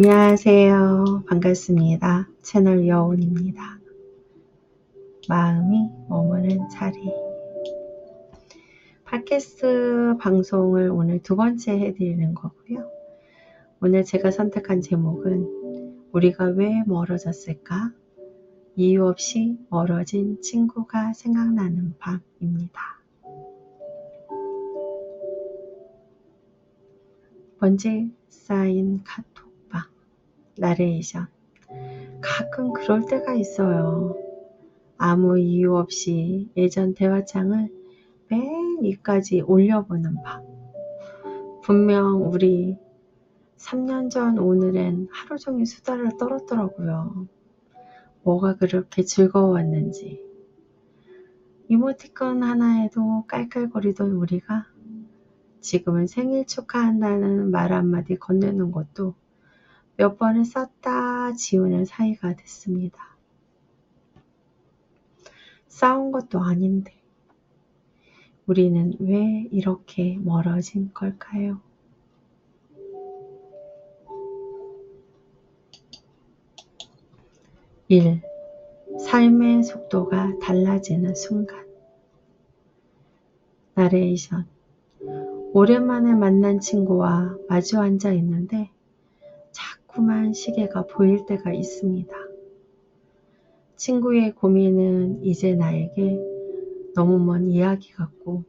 안녕하세요. 반갑습니다. 채널 여운입니다. 마음이 머무는 자리. 팟캐스트 방송을 오늘 두 번째 해드리는 거고요. 오늘 제가 선택한 제목은 우리가 왜 멀어졌을까? 이유 없이 멀어진 친구가 생각나는 밤입니다. 먼지 쌓인 카톡방, 나레이션. 가끔 그럴 때가 있어요. 아무 이유 없이 예전 대화창을 맨 위까지 올려보는 밤. 분명 우리 3년 전 오늘엔 하루 종일 수다를 떨었더라고요. 뭐가 그렇게 즐거웠는지. 이모티콘 하나에도 깔깔거리던 우리가 지금은 생일 축하한다는 말 한마디 건네는 것도 몇 번을 썼다 지우는 사이가 됐습니다. 싸운 것도 아닌데 우리는 왜 이렇게 멀어진 걸까요? 일 삶의 속도가 달라지는 순간 나레이션 오랜만에 만난 친구와 마주 앉아 있는데 자꾸만 시계가 보일 때가 있습니다. 친구의 고민은 이제 나에게 너무 먼 이야기 같고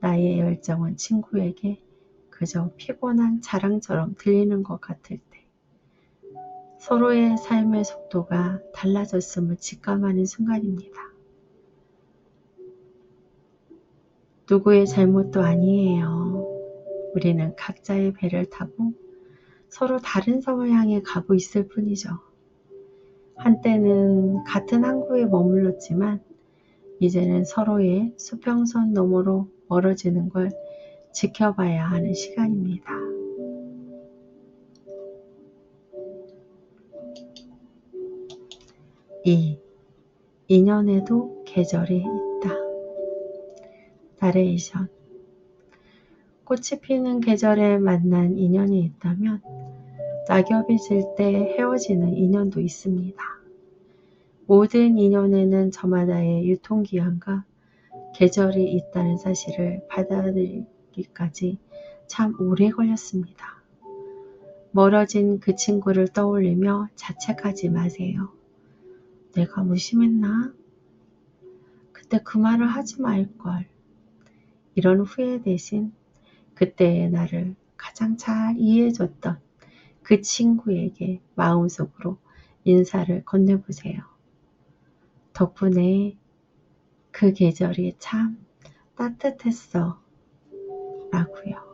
나의 열정은 친구에게 그저 피곤한 자랑처럼 들리는 것 같을 때 서로의 삶의 속도가 달라졌음을 직감하는 순간입니다. 누구의 잘못도 아니에요. 우리는 각자의 배를 타고 서로 다른 섬을 향해 가고 있을 뿐이죠. 한때는 같은 항구에 머물렀지만 이제는 서로의 수평선 너머로 멀어지는 걸 지켜봐야 하는 시간입니다. 이 인연에도 계절이 있다. 나레이션 꽃이 피는 계절에 만난 인연이 있다면 낙엽이 질 때 헤어지는 인연도 있습니다. 모든 인연에는 저마다의 유통기한과 계절이 있다는 사실을 받아들이기까지 참 오래 걸렸습니다. 멀어진 그 친구를 떠올리며 자책하지 마세요. 내가 무심했나? 그때 그 말을 하지 말걸. 이런 후회 대신 그때의 나를 가장 잘 이해해줬던 그 친구에게 마음속으로 인사를 건네보세요. 덕분에 그 계절이 참 따뜻했어. 라고요.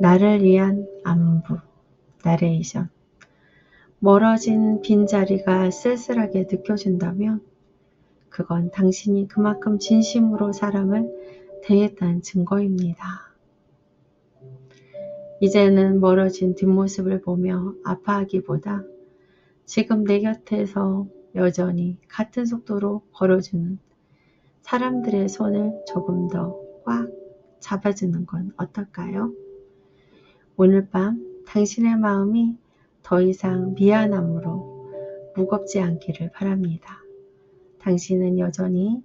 나를 위한 안부, 나레이션. 멀어진 빈자리가 쓸쓸하게 느껴진다면 그건 당신이 그만큼 진심으로 사람을 대했다는 증거입니다. 이제는 멀어진 뒷모습을 보며 아파하기보다 지금 내 곁에서 여전히 같은 속도로 걸어주는 사람들의 손을 조금 더 꽉 잡아주는 건 어떨까요? 오늘 밤 당신의 마음이 더 이상 미안함으로 무겁지 않기를 바랍니다. 당신은 여전히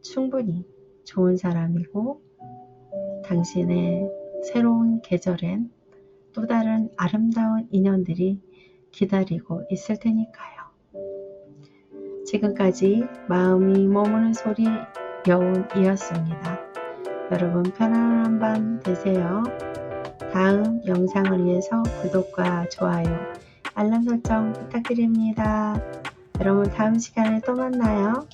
충분히 좋은 사람이고 당신의 새로운 계절엔 또 다른 아름다운 인연들이 기다리고 있을 테니까요. 지금까지 마음이 머무는 소리 여운이었습니다. 여러분 편안한 밤 되세요. 다음 영상을 위해서 구독과 좋아요, 알람 설정 부탁드립니다. 여러분 다음 시간에 또 만나요.